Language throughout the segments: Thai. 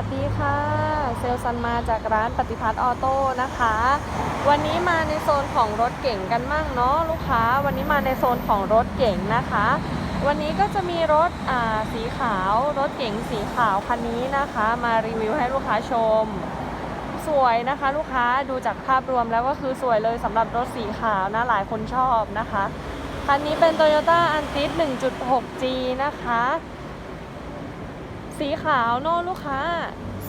วัสดีค่ะ เซลซันมาจากร้านปฏิพัฒน์ออโต้นะคะ วันนี้มาในโซนของรถเก่งกันมั่งเนาะลูกค้า วันนี้มาในโซนของรถเก่งนะคะ วันนี้ก็จะมีรถอ่าสีขาว รถเก๋งสีขาวคันนี้นะคะ มารีวิวให้ลูกค้าชม สวยนะคะลูกค้าดูจากภาพรวมแล้วก็คือสวยเลยสำหรับรถสีขาวนะหลายคนชอบนะคะ คันนี้เป็น Toyota a n t i s 1.6G นะคะ สีขาวโน่นลูกค้า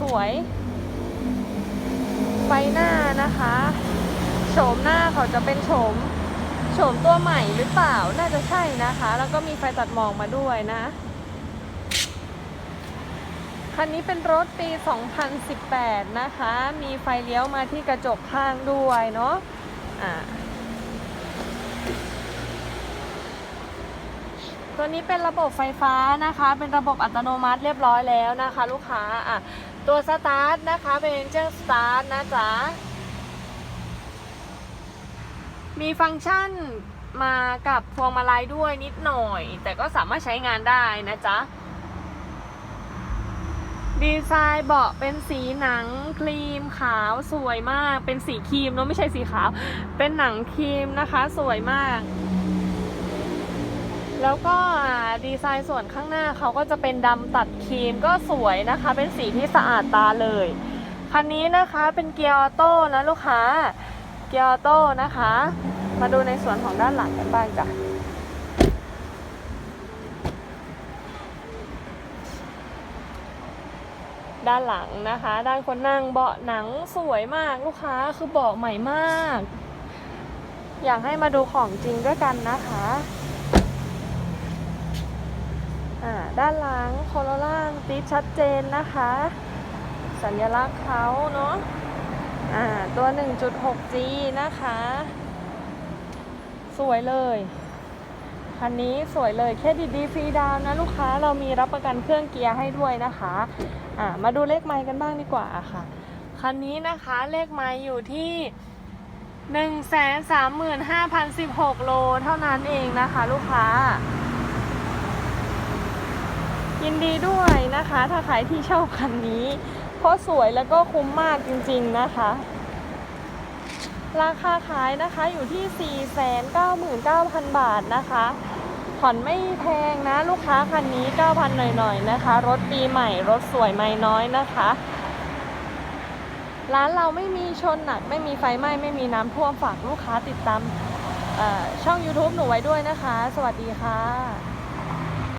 สวยไฟหน้านะคะ โฉมหน้าเขาจะเป็นโฉมโฉมตัวใหม่หรือเปล่า น่าจะใช่นะคะ แล้วก็มีไฟตัดหมอกมาด้วยนะ คันนี้เป็นรถปี 2018 นะคะ มีไฟเลี้ยวมาที่กระจกข้างด้วยเนาะ อ่า ตัวนี้เป็นระบบไฟฟ้านะคะ เป็นระบบอัตโนมัติเรียบร้อยแล้วนะคะ ลูกค้าอะตัวสตาร์ทนะคะเป็นเจ้าสตาร์ทนะจ๊ะมีฟังก์ชันมากับพวงมาลัยด้วยนิดหน่อย แต่ก็สามารถใช้งานได้นะจ๊ะดีไซน์เบาะเป็นสีหนังครีมขาวสวยมาก เป็นสีครีมเนอะไม่ใช่สีขาว เป็นหนังครีมนะคะ สวยมาก แล้วก็ดีไซน์ส่วนข้างหน้าเขาก็จะเป็นดำตัดครีมก็สวยนะคะ เป็นสีที่สะอาดตาเลย คันนี้นะคะเป็นเกียร์ออโต้นะลูกค้า เกียร์ออโต้นะคะ มาดูในส่วนของด้านหลังกันบ้างจ้ะด้านหลังนะคะ ด้านคนนั่งเบาะหนังสวยมากลูกค้าคือเบาะใหม่มาก อยากให้มาดูของจริงด้วยกันนะคะ อ่า ด้านหลังโคโรล่างติดชัดเจนนะคะ สัญลักษณ์เขาเนาะอ่าตัว 1.6G นะคะ สวยเลยคันนี้สวยเลยเครดิตดีฟรีดาวน์นะลูกค้าเรามีรับประกันเครื่องเกียร์ให้ด้วยนะคะอ่ามาดูเลขไมล์กันบ้างดีกว่าค่ะ คันนี้นะคะเลขไมล์อยู่ที่135,016โลเท่านั้นเองนะคะ ลูกค้า ยินดีด้วยนะคะ ถ้าใครที่เชอบคันนี้ เพราะสวยแล้วก็คุ้มมากจริงๆนะคะ ราคาขายนะคะอยู่ที่ 499,000 บาทนะคะผ่อนไม่แพงนะลูกค้าคันนี้ 9,000 หน่อยๆนะคะ รถปีใหม่รถสวยไม่น้อยนะคะร้านเราไม่มีชนหนัก ไม่มีไฟไหม้ ไม่มีน้ำท่วมฝากลูกค้าติดตามช่อง YouTube หนูไว้ด้วยนะคะ สวัสดีค่ะ